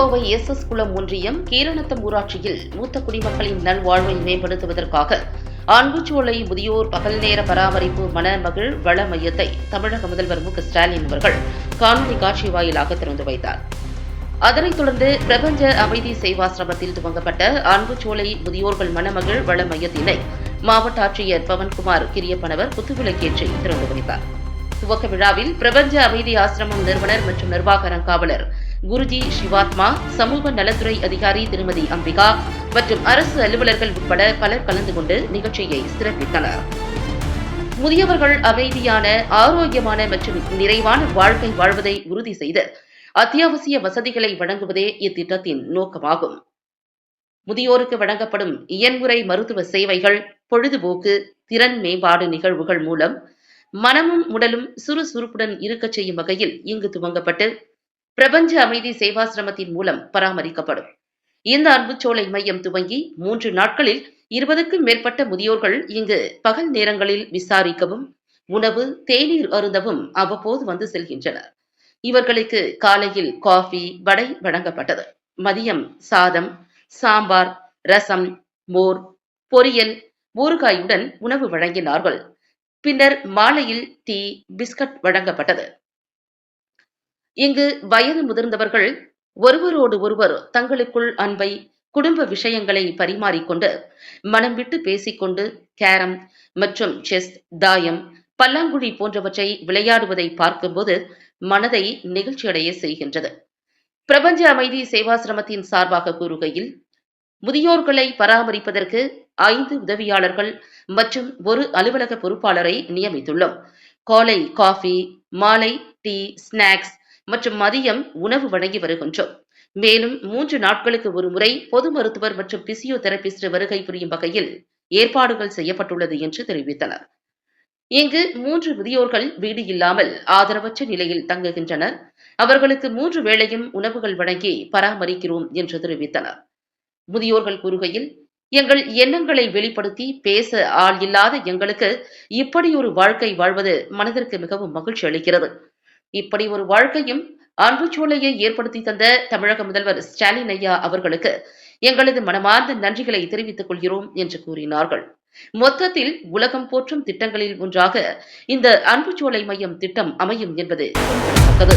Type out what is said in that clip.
Kovai S S குளம் ஒன்றியம் கீரணத்தம் ஊராட்சியில் மூத்த குடிமக்களின் நல்வாழ்வை மேம்படுத்துவதற்காக அன்புச்சோலை முதியோர் பகல் நேர பராமரிப்பு மனமகிழ் வள மையத்தை தமிழக முதல்வர் மு ஸ்டாலின் அவர்கள் காணொலி காட்சி வாயிலாக திறந்து வைத்தார். அதனைத் தொடர்ந்து பிரபஞ்ச அமைதி சேவாசிரமத்தில் துவங்கப்பட்ட அன்புச்சோலை முதியோர்கள் மனமகிழ் வள மையத்தினை மாவட்ட ஆட்சியர் பவன்குமார் கிரியப்பனவர் புத்துவிளக்கேற்றி திறந்து வைத்தார். துவக்க விழாவில் பிரபஞ்ச அமைதி ஆசிரமம் நிறுவனர் மற்றும் நிர்வாக அறங்காவலர் குருஜி சிவாத்மா சமூக நலத்துறை அதிகாரி திருமதி அம்பிகா மற்றும் அரசு அலுவலர்கள் உட்பட பலர் கலந்து கொண்டு நிகழ்ச்சியை சிறப்பித்தனர். முதியவர்கள் அமைதியான ஆரோக்கியமான மற்றும் நிறைவான வாழ்க்கை வாழ்வதை உறுதி செய்து அத்தியாவசிய வசதிகளை வழங்குவதே இத்திட்டத்தின் நோக்கமாகும். முதியோருக்கு வழங்கப்படும் இயன்முறை மருத்துவ சேவைகள் பொழுதுபோக்கு திறன் மேம்பாடு நிகழ்வுகள் மூலம் மனமும் உடலும் சுறுசுறுப்புடன் இருக்கச் செய்யும் வகையில் இங்கு துவங்கப்பட்டு பிரபஞ்ச அமைதி சேவாசிரமத்தின் மூலம் பராமரிக்கப்படும். இந்த அன்புச்சோலை மையம் துவங்கி மூன்று நாட்களில் இருபதுக்கும் மேற்பட்ட முதியோர்கள் இங்கு பகல் நேரங்களில் விசாரிக்கவும் உணவு தேநீர் அருந்தவும் அவ்வப்போது வந்து செல்கின்றனர். இவர்களுக்கு காலையில் காஃபி வடை வழங்கப்பட்டது. மதியம் சாதம் சாம்பார் ரசம் மோர் பொரியல் ஊறுகாயுடன் உணவு வழங்கினார்கள். பின்னர் மாலையில் டீ பிஸ்கட் வழங்கப்பட்டது. இங்கு வயது முதிர்ந்தவர்கள் ஒருவரோடு ஒருவர் தங்களுக்குள் அன்பை குடும்ப விஷயங்களை பரிமாறிக்கொண்டு மனம் விட்டு பேசிக்கொண்டு கேரம் மற்றும் செஸ் தாயம் பல்லாங்குழி போன்றவற்றை விளையாடுவதை பார்க்கும்போது மனதை நெகிழ்ச்சியடைய செய்கின்றது. பிரபஞ்ச அமைதி சேவாசிரமத்தின் சார்பாக கூறுகையில் முதியோர்களை பராமரிப்பதற்கு ஐந்து உதவியாளர்கள் மற்றும் ஒரு அலுவலக பொறுப்பாளரை நியமித்துள்ளோம். காலை காஃபி மாலை டீ ஸ்நாக்ஸ் மற்றும் மதியம் உணவு வழங்கி வருகின்றோம். மேலும் மூன்று நாட்களுக்கு ஒரு முறை பொது மருத்துவர் மற்றும் பிசியோதெரபிஸ்ட் வருகை புரியும் வகையில் ஏற்பாடுகள் செய்யப்பட்டுள்ளது என்று தெரிவித்தனர். இங்கு மூன்று முதியோர்கள் வீடு இல்லாமல் ஆதரவற்ற நிலையில் தங்குகின்றனர். அவர்களுக்கு மூன்று வேளையும் உணவுகள் வழங்கி பராமரிக்கிறோம் என்று தெரிவித்தனர். முதியோர்கள் கூறுகையில் எங்கள் எண்ணங்களை வெளிப்படுத்தி பேச ஆள் இல்லாத எங்களுக்கு இப்படி ஒரு வாழ்க்கை வாழ்வது மனதிற்கு மிகவும் மகிழ்ச்சி அளிக்கிறது. இப்படி ஒரு வாழ்க்கையும் அன்புச்சூளையை ஏற்படுத்தி தந்த தமிழக முதல்வர் ஸ்டாலின் ஐயா அவர்களுக்கு எங்களது மனமார்ந்த நன்றிகளை தெரிவித்துக் கொள்கிறோம் என்று கூறினார்கள். மொத்தத்தில் உலகம் போற்றும் திட்டங்களில் ஒன்றாக இந்த அன்புச்சோலை மையம் திட்டம் அமையும் என்பது குறிப்பிடத்தக்கது.